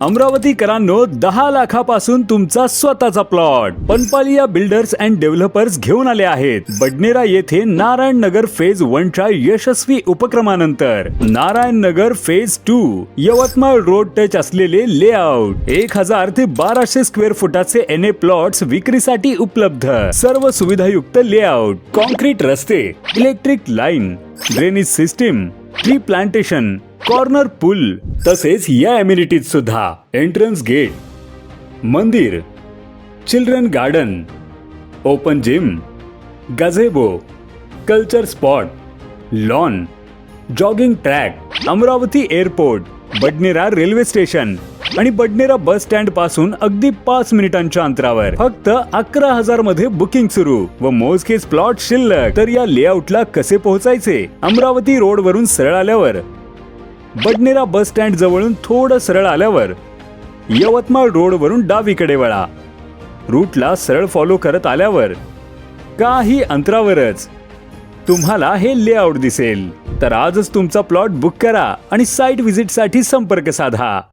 अमरावतीकरांनो दहा लाखापासून तुमचा स्वतःचा plot. Panpaliya builders and developers घेऊन आले आहेत. बडनेरा येथे नारायण नगर फेज वनच्या यशस्वी उपक्रमानंतर. Narayan Nagar phase two Yavatmal road touch असलेले लेआउट एक हजार ते बाराशे स्क्वेअर फुटाचे एन ए प्लॉट्स विक्रीसाठी उपलब्ध. सर्व सुविधायुक्त लेआउट कॉन्क्रीट रस्ते electric line drainage system tree plantation corner pool तसेच या एम्युनिटीज सुद्धा. एंट्रन्स गेट मंदिर children garden open gym gazebo culture spot lawn jogging track Amravati airport Badnera railway station आणि बडनेरा बस स्टँडपासून अगदी पाच मिनिटांच्या अंतरावर. फक्त अकरा हजारमध्ये बुकिंग सुरू व मोजकेच प्लॉट शिल्लक. तर या लेआउटला कसे पोहोचायचे? अमरावती रोड वरून सरळ आल्यावर बडनेरा बस स्टँड जवळून थोडं सरळ आल्यावर यवतमाळ रोडवरून डावीकडे वळा. रूटला सरळ फॉलो करत आल्यावर काही अंतरावरच तुम्हाला हे लेआउट दिसेल. तर आजच तुमचा प्लॉट बुक करा आणि साईट व्हिजिटसाठी संपर्क साधा.